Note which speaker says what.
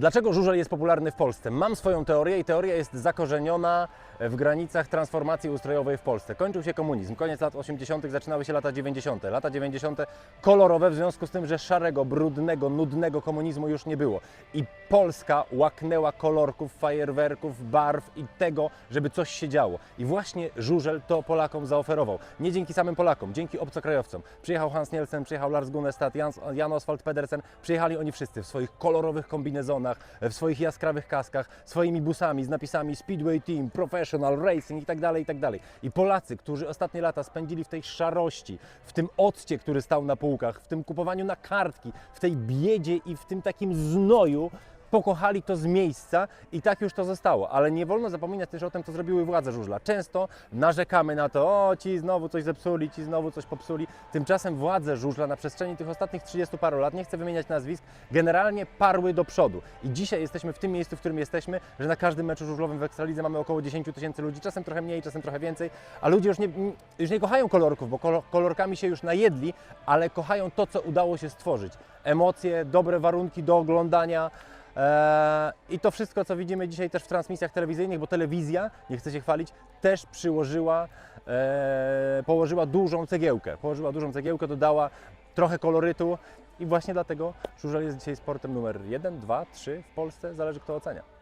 Speaker 1: Dlaczego żużel jest popularny w Polsce? Mam swoją teorię i teoria jest zakorzeniona w granicach transformacji ustrojowej w Polsce. Kończył się komunizm, koniec lat 80., zaczynały się lata 90. Lata 90. kolorowe w związku z tym, że szarego, brudnego, nudnego komunizmu już nie było. I Polska łaknęła kolorków, fajerwerków, barw i tego, żeby coś się działo. I właśnie żużel to Polakom zaoferował. Nie dzięki samym Polakom, dzięki obcokrajowcom. Przyjechał Hans Nielsen, przyjechał Lars Gunnestad, Jans, Jan Oswald Pedersen. Przyjechali oni wszyscy w swoich kolorowych kombinezonach, w swoich jaskrawych kaskach, swoimi busami z napisami Speedway Team, Professional, Racing i tak dalej, i tak dalej. I Polacy, którzy ostatnie lata spędzili w tej szarości, w tym odcie, który stał na półkach, w tym kupowaniu na kartki, w tej biedzie i w tym takim znoju, pokochali to z miejsca i tak już to zostało. Ale nie wolno zapominać też o tym, co zrobiły władze żużla. Często narzekamy na to, o ci znowu coś zepsuli, ci znowu coś popsuli. Tymczasem władze żużla na przestrzeni tych ostatnich 30 paru lat, nie chcę wymieniać nazwisk, generalnie parły do przodu. I dzisiaj jesteśmy w tym miejscu, w którym jesteśmy, że na każdym meczu żużlowym w Ekstralidze mamy około 10 tysięcy ludzi, czasem trochę mniej, czasem trochę więcej, a ludzie już nie, już nie kochają kolorków, bo kolor, kolorkami się już najedli, ale kochają to, co udało się stworzyć. Emocje, dobre warunki do oglądania, I to wszystko, co widzimy dzisiaj też w transmisjach telewizyjnych, bo telewizja, nie chcę się chwalić, też przyłożyła, eee, położyła dużą cegiełkę. Położyła dużą cegiełkę, dodała trochę kolorytu i właśnie dlatego żużel jest dzisiaj sportem numer 1, 2, 3 w Polsce, zależy kto ocenia.